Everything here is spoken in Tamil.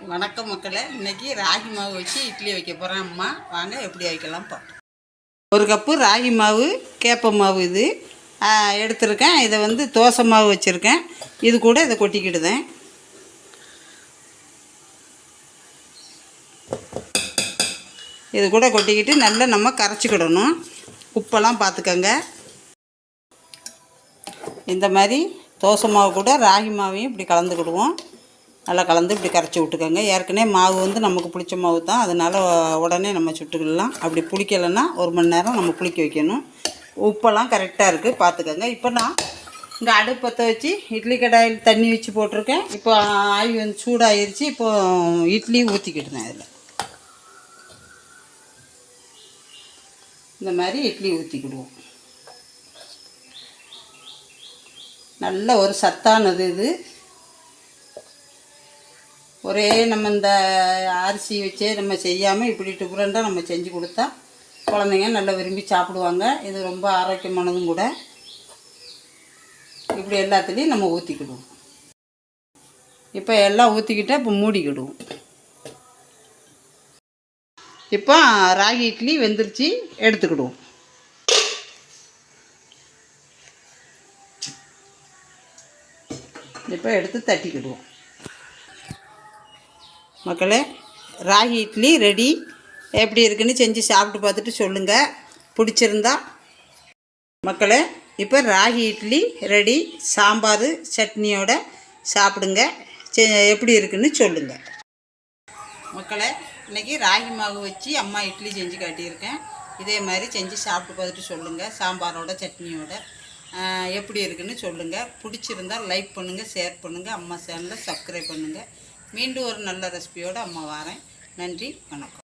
வணக்கம் மக்களே. இன்னைக்கு ராகி மாவு வச்சு இட்லி வைக்க போகிறேன் அம்மா. வாங்க எப்படி வைக்கலாம் பார்ப்போம். ஒரு கப்பு ராகி மாவு கேப்ப மாவு இது. எடுத்திருக்கேன். இதை வந்து தோசை மாவு வச்சுருக்கேன். இது கூட இதை கொட்டிக்கிடுதேன். இது கூட கொட்டிக்கிட்டு நல்லா நம்ம கரைச்சிக்கிடணும். உப்பெல்லாம் பார்த்துக்கங்க. இந்த மாதிரி தோசை மாவு கூட ராகி மாவையும் இப்படி கலந்துக்கிடுவோம். நல்லா கலந்து இப்படி கரைச்சி விட்டுக்கோங்க. ஏற்கனவே மாவு வந்து நமக்கு பிடிச்ச மாவு தான். அதனால் உடனே நம்ம சுட்டுக்கலாம். அப்படி புளிக்கலைன்னா ஒரு மணி நேரம் நம்ம புளிக்க வைக்கணும். உப்பெல்லாம் கரெக்டாக இருக்குது பார்த்துக்கோங்க. இப்போ நான் இங்கே அடுப்பத்தை வச்சு இட்லி கடாயில் தண்ணி வச்சு போட்டிருக்கேன். இப்போ ஆய் வந்து சூடாகிருச்சு இப்போ இட்லி ஊற்றிக்கிட்டுனேன் அதில் இந்த மாதிரி இட்லி ஊற்றிக்கிடுவோம் நல்ல ஒரு சத்தானது இது. ஒரே நம்ம இந்த அரிசி வச்சே நம்ம செய்யாமல் இப்படி டிஃப்ரெண்ட்டாக நம்ம செஞ்சு கொடுத்தா குழந்தைங்க நல்லா விரும்பி சாப்பிடுவாங்க. இது ரொம்ப ஆரோக்கியமானதும் கூட. இப்படி எல்லாத்துலேயும் நம்ம ஊற்றிக்கிடுவோம் இப்போ எல்லாம் ஊற்றிக்கிட்டால் இப்போ மூடிக்கிடுவோம். இப்போ ராகி இட்லி வெந்துருச்சு எடுத்துக்கிடுவோம். இப்போ எடுத்து தட்டிக்கிடுவோம். மக்களே ராகி இட்லி ரெடி எப்படி இருக்குன்னு செஞ்சு சாப்பிட்டு பார்த்துட்டு சொல்லுங்கள் பிடிச்சிருந்தா. மக்களே இப்போ ராகி இட்லி ரெடி சாம்பார் சட்னியோட சாப்பிடுங்க. செ- எப்படி இருக்குன்னு சொல்லுங்கள் மக்களே இன்றைக்கி ராகி மாவு வச்சு அம்மா இட்லி செஞ்சு காட்டியிருக்கேன். இதே மாதிரி செஞ்சு சாப்பிட்டு பார்த்துட்டு சொல்லுங்கள் சாம்பாரோட சட்னியோட எப்படி இருக்குன்னு சொல்லுங்கள் பிடிச்சிருந்தா லைக் பண்ணுங்கள் ஷேர் பண்ணுங்கள் அம்மா சேனலை சப்ஸ்கிரைப் பண்ணுங்கள் மீண்டும் ஒரு நல்ல ரெசிபியோடு அம்மா வரேன். நன்றி வணக்கம்.